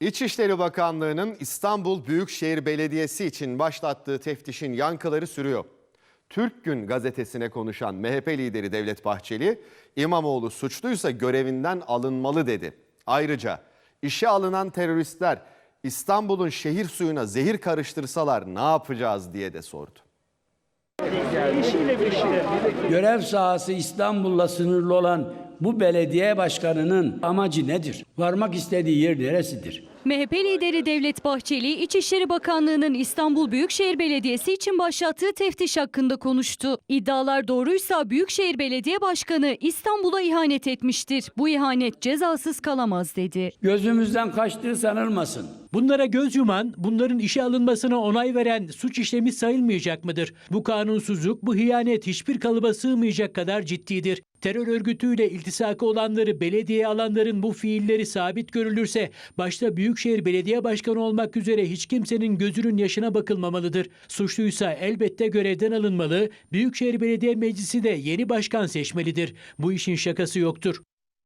İçişleri Bakanlığı'nın İstanbul Büyükşehir Belediyesi için başlattığı teftişin yankıları sürüyor. Türk Gün gazetesine konuşan MHP lideri Devlet Bahçeli, İmamoğlu suçluysa görevinden alınmalı dedi. Ayrıca işe alınan teröristler İstanbul'un şehir suyuna zehir karıştırsalar ne yapacağız diye de sordu. Görev sahası İstanbul'la sınırlı olan bu belediye başkanının amacı nedir? Varmak istediği yer neresidir? MHP lideri Devlet Bahçeli, İçişleri Bakanlığı'nın İstanbul Büyükşehir Belediyesi için başlattığı teftiş hakkında konuştu. İddialar doğruysa Büyükşehir Belediye Başkanı İstanbul'a ihanet etmiştir. Bu ihanet cezasız kalamaz dedi. Gözümüzden kaçtığı sanılmasın. Bunlara göz yuman, bunların işe alınmasına onay veren suç işlemi sayılmayacak mıdır? Bu kanunsuzluk, bu hıyanet hiçbir kalıba sığmayacak kadar ciddidir. Terör örgütüyle iltisakı olanları, belediye alanların bu fiilleri sabit görülürse, başta Büyükşehir Belediye Başkanı olmak üzere hiç kimsenin gözünün yaşına bakılmamalıdır. Suçluysa elbette görevden alınmalı, Büyükşehir Belediye Meclisi de yeni başkan seçmelidir. Bu işin şakası yoktur.